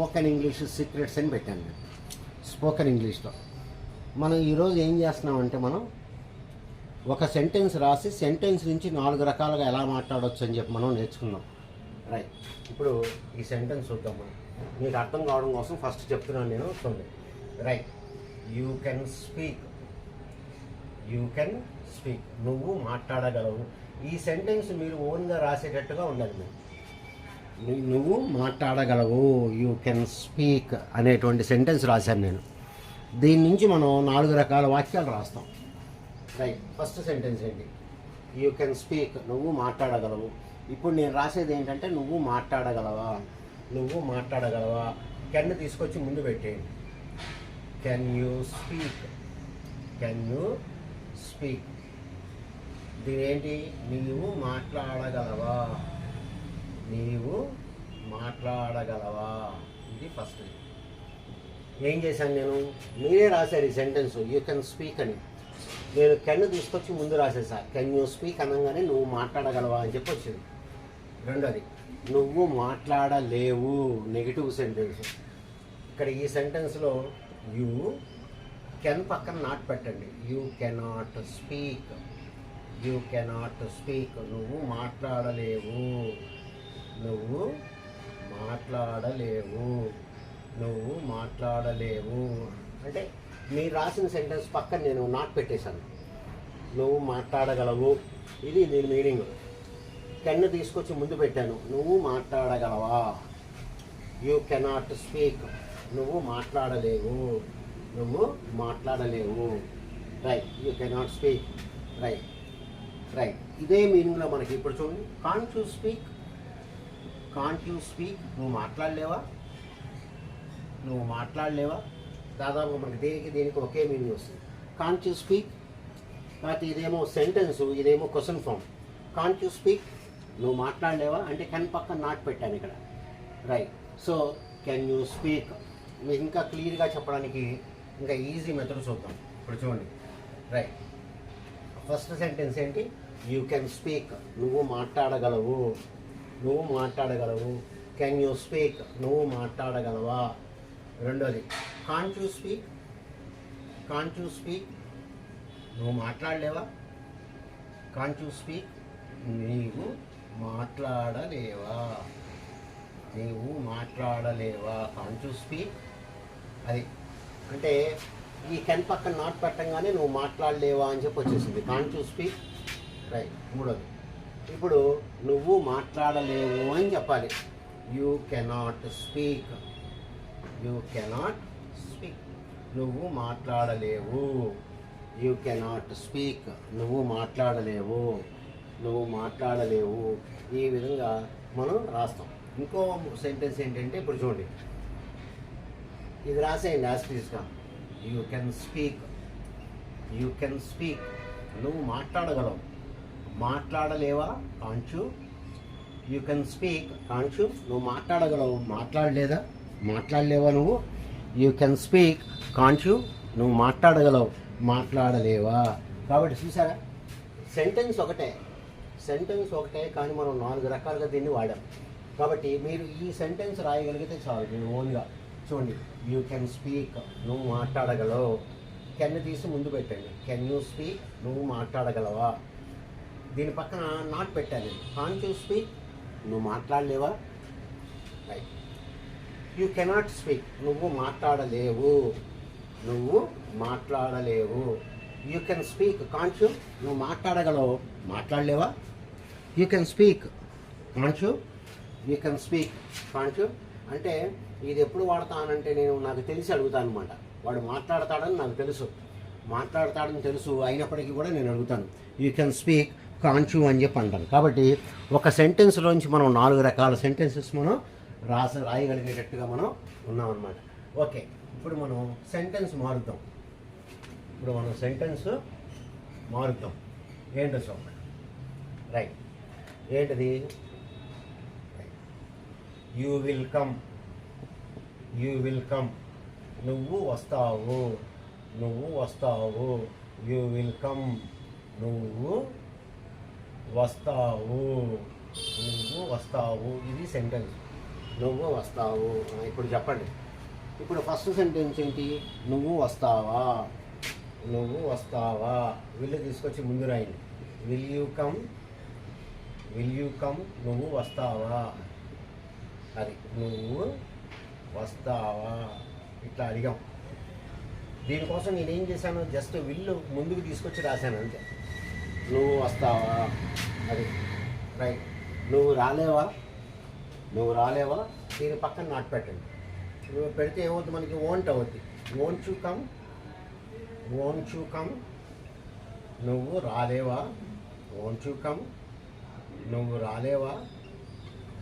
Spoken English secrets అని పెట్టాను నేను. స్పోకెన్ ఇంగ్లీష్లో. మనం ఈరోజు ఏం చేస్తున్నామంటే మనం ఒక సెంటెన్స్ రాసి సెంటెన్స్ నుంచి నాలుగు రకాలుగా ఎలా మాట్లాడవచ్చు అని చెప్పి మనం నేర్చుకున్నాం రైట్. ఇప్పుడు ఈ సెంటెన్స్ చూద్దాం మనం. మీకు అర్థం కావడం కోసం ఫస్ట్ చెప్తున్నాను నేను చూడండి. Right. You can speak. You can speak. నువ్వు మాట్లాడగలవు. ఈ సెంటెన్స్ మీరు ఓన్గా రాసేటట్టుగా ఉండాలి మీరు. నువ్వు మాట్లాడగలవు. యూ కెన్ స్పీక్ అనేటువంటి సెంటెన్స్ రాశాను నేను. దీని నుంచి మనం నాలుగు రకాల వాక్యాలు రాస్తాం. రైట్ ఫస్ట్ సెంటెన్స్ ఏంటి? యూ కెన్ స్పీక్ నువ్వు మాట్లాడగలవు. ఇప్పుడు నేను రాసేది ఏంటంటే నువ్వు మాట్లాడగలవా? నువ్వు మాట్లాడగలవా? కెన్ తీసుకొచ్చి ముందు పెట్టేయండి. Can you speak can you speak దీని ఏంటి? నీవు మాట్లాడగలవా? నీవు మాట్లాడగలవా? ఇది ఫస్ట్ ఏం చేశాను నేను? మీరే రాశారు ఈ సెంటెన్స్ యూ కెన్ స్పీక్ అని. నేను కెన్ తీసుకొచ్చి ముందు రాసేసా. కెన్ యూ స్పీక్ అనగానే నువ్వు మాట్లాడగలవా అని చెప్పి వచ్చింది. రెండోది నువ్వు మాట్లాడలేవు. నెగిటివ్ సెంటెన్స్ ఇక్కడ ఈ సెంటెన్స్లో యూ కెన్ పక్కన నాట్ పెట్టండి. You cannot speak you cannot speak నువ్వు మాట్లాడలేవు. నువ్వు మాట్లాడలేవు. నువ్వు మాట్లాడలేవు. అంటే మీరు రాసిన సెంటెన్స్ పక్కన నేను నాట్ పెట్టేశాను. నువ్వు మాట్లాడగలవు. ఇది దీని మీనింగ్ కెన్ తీసుకొచ్చి ముందు పెట్టాను. నువ్వు మాట్లాడగలవా? యూ కెనాట్ స్పీక్ నువ్వు మాట్లాడలేవు. నువ్వు మాట్లాడలేవు. Right you cannot speak right right ఇదే మీనింగ్లో మనకి ఇప్పుడు చూడండి. Can to speak can't you speak నువ్వు మాట్లాడలేవా? నువ్వు మాట్లాడలేవా? దాదాపు మనకి దేనికి దేనికి ఒకే మీనింగ్ వస్తుంది. కాంట్ యూ స్పీక్ కాకపోతే ఇదేమో సెంటెన్స్ ఇదేమో question form can't you speak నువ్వు మాట్లాడలేవా? అంటే కెన్ పక్కన నాట్ పెట్టాను ఇక్కడ. Right so can you speak మీకు ఇంకా క్లియర్గా చెప్పడానికి ఇంకా ఈజీ మెథడ్ చూద్దాం. ఇప్పుడు చూడండి. రైట్ ఫస్ట్ సెంటెన్స్ ఏంటి? యూ కెన్ స్పీక్ నువ్వు మాట్లాడగలవు. నువ్వు మాట్లాడగలవు. కెన్ యూ స్పీక్ నువ్వు మాట్లాడగలవా? రెండోది can't you speak can't you speak నువ్వు మాట్లాడలేవా? కాంట్ యూ స్పీక్ నీవు మాట్లాడలేవా? నీవు మాట్లాడలేవా? కాంట్ యూ స్పీక్ అది అంటే ఈ కెన్ పక్కన నాట్ పెట్టంగానే నువ్వు మాట్లాడలేవా అని చెప్పి వచ్చేసింది. కాంట్ యూ స్పీక్ రైట్ మూడోది ఇప్పుడు నువ్వు మాట్లాడలేవు అని చెప్పాలి. You cannot speak you cannot speak నువ్వు మాట్లాడలేవు. యూ కెనాట్ స్పీక్ నువ్వు మాట్లాడలేవు. నువ్వు మాట్లాడలేవు. ఈ విధంగా మనం రాస్తాం. ఇంకో సెంటెన్స్ ఏంటంటే ఇప్పుడు చూడండి. ఇది రాసేయండి యాస్టీస్గా you can speak you can speak నువ్వు మాట్లాడగలవు. మాట్లాడలేవా can't you? You can speak can't you. నువ్వు మాట్లాడగలవు మాట్లాడలేదా? మాట్లాడలేవా నువ్వు? You can speak can't you. నువ్వు మాట్లాడగలవు మాట్లాడలేవా? కాబట్టి చూసారా? సెంటెన్స్ ఒకటే. సెంటెన్స్ ఒకటే కానీ మనం నాలుగు రకాలుగా దీన్ని వాడాం. కాబట్టి మీరు ఈ సెంటెన్స్ రాయగలిగితే చాలు నేను ఓన్గా. చూడండి. యూ కెన్ స్పీక్ నువ్వు మాట్లాడగలవు. కెన్ తీసి ముందు పెట్టండి. కెన్ యూ స్పీక్ నువ్వు మాట్లాడగలవా? దీని పక్కన నాట్ పెట్టాను. నేను కాన్ యూ స్పీక్ నువ్వు మాట్లాడలేవా? రైట్ యూ కెనాట్ స్పీక్ నువ్వు మాట్లాడలేవు. నువ్వు మాట్లాడలేవు. You can speak can't you నువ్వు మాట్లాడగలవు. మాట్లాడలేవా? You can speak can't you you can speak can't you అంటే ఇది ఎప్పుడు వాడతానంటే నేను నాకు తెలిసి అడుగుతాను అనమాట వాడు మాట్లాడతాడని నాకు తెలుసు. మాట్లాడతాడని తెలుసు. అయినప్పటికీ కూడా నేను అడుగుతాను. యూ కెన్ స్పీక్ కాంచు అని చెప్పి అంటాం కాబట్టి ఒక సెంటెన్స్లోంచి మనం నాలుగు రకాల సెంటెన్సెస్ మనం రాస రాయగలిగేటట్టుగా మనం ఉన్నామన్నమాట. ఓకే ఇప్పుడు మనం సెంటెన్స్ మారుద్దాం. ఇప్పుడు మనం సెంటెన్స్ మారుద్దాం. ఏంటో చూడండి. రైట్ ఏంటిది? You will come you will come నువ్వు వస్తావు. నువ్వు వస్తావు. యూ విల్ కమ్ నువ్వు వస్తావు. నువ్వు వస్తావు. ఇది సెంటెన్స్ నువ్వు వస్తావు. ఇప్పుడు చెప్పండి. ఇప్పుడు ఫస్ట్ సెంటెన్స్ ఏంటి? నువ్వు వస్తావా? నువ్వు వస్తావా? విల్లు తీసుకొచ్చి ముందు రాయండి. Will you come will you come నువ్వు వస్తావా? అది నువ్వు వస్తావా? ఇట్లా అడిగాం. దీనికోసం నేనేం చేశాను? జస్ట్ విల్లు ముందుకు తీసుకొచ్చి రాశాను అంతే. నువ్వు వస్తావా? అది రైట్. నువ్వు రాలేవా? నువ్వు రాలేవా? దీని పక్కన నాటు పెట్టండి నువ్వు పెడితే ఏమవుతుంది? మనకి ఓంట్ అవుద్ది. Won't you come won't come నువ్వు రాలేవా? ఓన్ యూ కమ్ నువ్వు రాలేవా?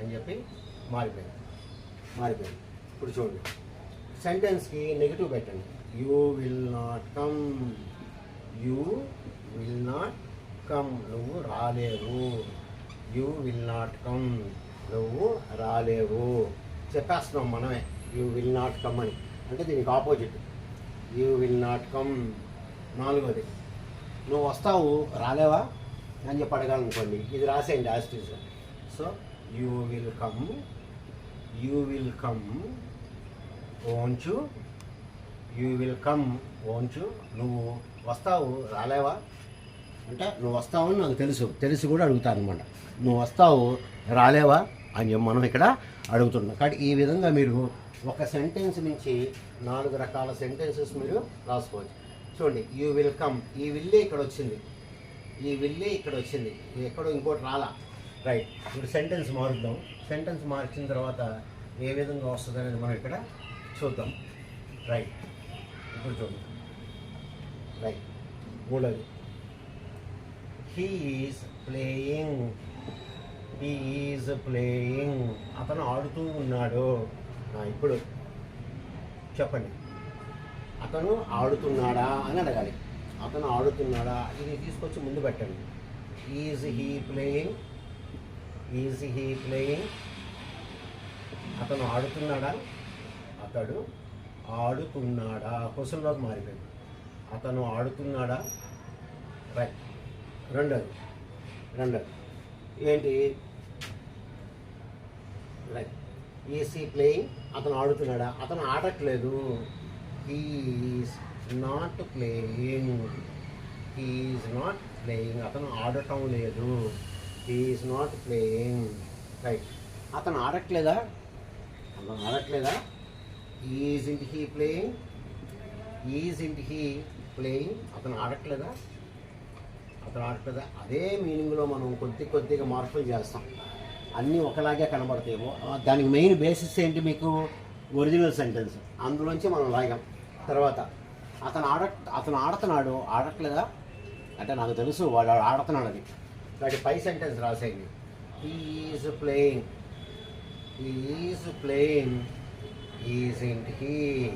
అని చెప్పి మారిపోయింది. మారిపోయింది. ఇప్పుడు చూడండి. సెంటెన్స్కి నెగిటివ్ పెట్టండి. You will not come you will not come నువ్వు రాలేవు. యూ విల్ నాట్ కమ్ నువ్వు రాలేవు. చెప్పేస్తున్నాం మనమే. యూ విల్ నాట్ కమ్ అని. అంటే దీనికి opposite. You will not come నాలుగోది. నువ్వు వస్తావు రాలేవా? అని చెప్పి అడగాలనుకోండి. ఇది రాసేయండి as it is so you will come you will come won't you you will come won't you నువ్వు వస్తావు రాలేవా? అంటే నువ్వు వస్తావు అని నాకు తెలుసు. తెలిసి కూడా అడుగుతాను అనమాట నువ్వు వస్తావు రాలేవా? అని చెప్పి మనం ఇక్కడ అడుగుతున్నాం. కాబట్టి ఈ విధంగా మీరు ఒక సెంటెన్స్ నుంచి నాలుగు రకాల సెంటెన్సెస్ మీరు రాసుకోవచ్చు. చూడండి యూ విల్ కమ్ ఈ విల్లే ఇక్కడ వచ్చింది. ఈ విల్లే ఇక్కడ వచ్చింది. ఎక్కడో ఇంకోటి రాలా. రైట్ ఇప్పుడు సెంటెన్స్ మారుద్దాం. సెంటెన్స్ మార్చిన తర్వాత ఏ విధంగా వస్తుంది అనేది మనం ఇక్కడ చూద్దాం. రైట్ ఇప్పుడు చూద్దాం. రైట్ మూడోది. He is playing he is playing అతను ఆడుతూ ఉన్నాడు. ఇప్పుడు చెప్పండి. అతను ఆడుతున్నాడా అని అడగాలి. అతను ఆడుతున్నాడా? ఇది తీసుకొచ్చి ముందు పెట్టండి. Is he playing is he playing అతను ఆడుతున్నాడా? అతడు ఆడుతున్నాడా? క్వశ్చన్లోకి మారిపోయింది. అతను ఆడుతున్నాడా? రైట్ రెండోది. రెండోది. ఏంటి? రైట్ ఈసీ ప్లేయింగ్ అతను ఆడుతున్నాడా? అతను ఆడట్లేదు. Is not playing is not playing అతను ఆడటం లేదు. ఈజ్ నాట్ ప్లేయింగ్ రైట్ అతను ఆడట్లేదా? అతను ఆడట్లేదా? Isn't he playing isn't he playing అతను ఆడట్లేదా? అతను అదే మీనింగ్లో మనం కొద్ది కొద్దిగా మార్పులు చేస్తాం. అన్నీ ఒకలాగే కనబడతాయేమో. దానికి మెయిన్ బేసిస్ ఏంటి మీకు? ఒరిజినల్ సెంటెన్స్ అందులోంచి మనం లాగాం. తర్వాత అతను ఆడ అతను ఆడుతున్నాడు. ఆడట్లేదా? అంటే నాకు తెలుసు వాడు ఆడుతున్నాడు అది. వాటి పై sentence రాసేయండి. Is playing is playing isn't he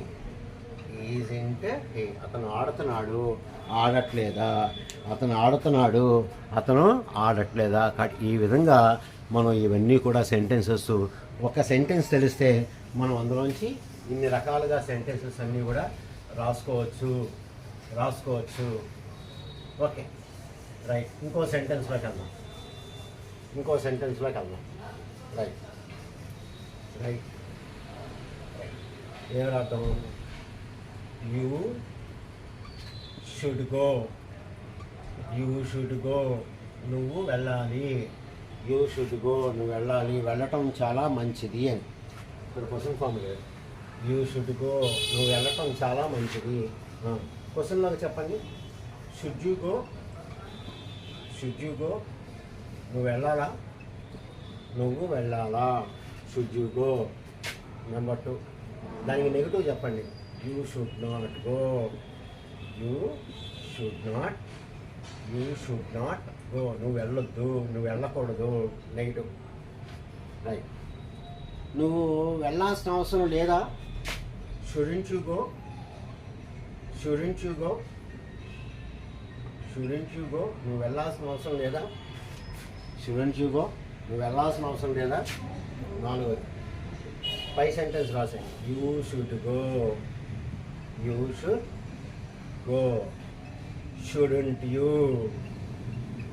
isn't he అతను ఆడుతున్నాడు. ఆడట్లేదా? అతను ఆడుతున్నాడు. అతను ఆడట్లేదా? ఈ విధంగా మనం ఇవన్నీ కూడా సెంటెన్సెస్ ఒక సెంటెన్స్ తెలిస్తే మనం అందులోంచి ఇన్ని రకాలుగా సెంటెన్సెస్ అన్నీ కూడా రాసుకోవచ్చు. రాసుకోవచ్చు. ఓకే. రైట్. ఇంకో సెంటెన్స్లోకి వెళ్దాం. ఇంకో సెంటెన్స్లోకి వెళ్దాం. రైట్. రైట్. ఏం రాద్దాము you should go you should go నువ్వు వెళ్ళాలి. యూ షుడ్ గో నువ్వు వెళ్ళాలి. వెళ్ళటం చాలా మంచిది అని. ఇక్కడ క్వశ్చన్ ఫామ్ లేదు యూ షుడ్ గో నువ్వు వెళ్ళటం చాలా మంచిది. క్వశ్చన్లోకి చెప్పండి. Should you go should you go నువ్వు వెళ్ళాలా? నువ్వు వెళ్ళాలా? Should you go number two దానికి నెగిటివ్ చెప్పండి. You should not go you should not you should not go నువ్వు వెళ్ళొద్దు నువ్వు వెళ్ళకూడదు. నెగిటివ్ రైట్ నువ్వు వెళ్ళాల్సిన అవసరం లేదా? Shouldn't you go shouldn't you go shouldn't you go నువ్వు వెళ్ళాల్సిన అవసరం లేదా? షుడెంట్ యూ గో నువ్వు వెళ్ళాల్సిన అవసరం లేదా? నాలుగోది. పై sentence రాసాయి. You should go you should go shouldn't you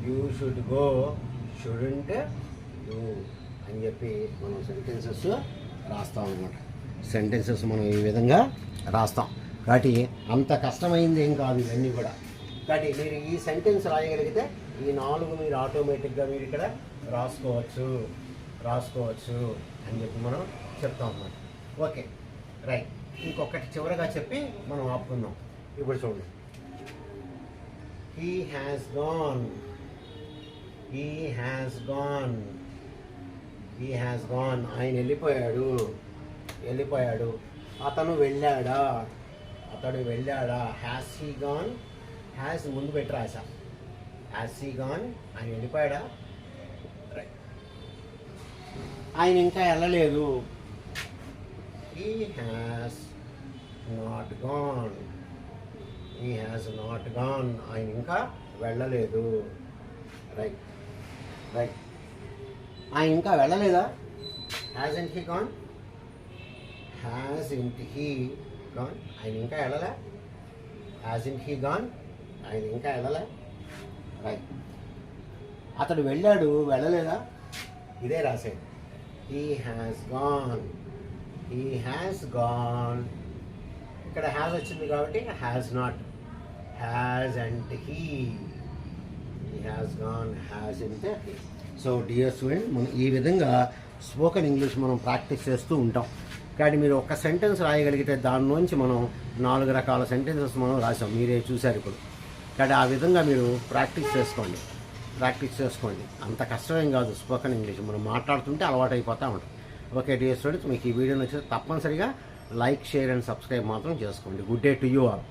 you should go shouldn't you అని చెప్పి మనం సెంటెన్సెస్ రాస్తాం అనమాట సెంటెన్సెస్ మనం ఈ విధంగా రాస్తాం. కాబట్టి అంత కష్టమైంది ఏం కాదు ఇవన్నీ కూడా. కాబట్టి మీరు ఈ సెంటెన్స్ రాయగలిగితే ఈ నాలుగు మీరు ఆటోమేటిక్గా మీరు ఇక్కడ రాసుకోవచ్చు. రాసుకోవచ్చు అని చెప్పి మనం చెప్తాం అన్నమాట. ఓకే రైట్ ఇంకొకటి చివరగా చెప్పి మనం ఆపుకుందాం. ఇప్పుడు చూడండి he has gone he has gone he has gone ఆయన వెళ్ళిపోయాడు. వెళ్ళిపోయాడు. అతను వెళ్ళాడా? అతడు వెళ్ళాడా? హ్యాస్ హీ గాన్ హ్యాస్ ముందు పెట్టి రాసా హ్యాస్ హీ గాన్ ఆయన వెళ్ళిపోయాడా? ఆయన ఇంకా వెళ్ళలేదు. He has not gone he has not gone ఆయన ఇంకా వెళ్ళలేదు. రైట్ రైట్ ఆయన ఇంకా వెళ్ళలేదా? Hasn't he gone hasn't he gone ఆయన ఇంకా వెళ్ళలే? హ్యాజ్ ఇంట్ హీ గాన్ ఆయన ఇంకా వెళ్ళలే? రైట్ అతడు వెళ్ళాడు వెళ్ళలేదా? ఇదే రాసేది he has gone he has gone ఇక్కడ హ్యాస్ వచ్చింది కాబట్టి has not has and he has gone has అంటే సో డియర్ స్టూడెంట్ మనం ఈ విధంగా స్పోకెన్ ఇంగ్లీష్ మనం ప్రాక్టీస్ చేస్తూ ఉంటాం. కానీ మీరు ఒక సెంటెన్స్ రాయగలిగితే దానిలోంచి మనం నాలుగు రకాల సెంటెన్సెస్ మనం రాసాం మీరే చూశారు ఇప్పుడు. కానీ ఆ విధంగా మీరు ప్రాక్టీస్ చేసుకోండి. ప్రాక్టీస్ చేసుకోండి. అంత కష్టమేం కాదు. స్పోకెన్ ఇంగ్లీష్ మనం మాట్లాడుతుంటే అలవాటు అయిపోతూ ఉంటాం. ఓకే డియర్ స్టూడెంట్స్ మీకు ఈ వీడియో నచ్చితే తప్పనిసరిగా లైక్ షేర్ అండ్ సబ్స్క్రైబ్ మాత్రం చేసుకోండి. Good day to you all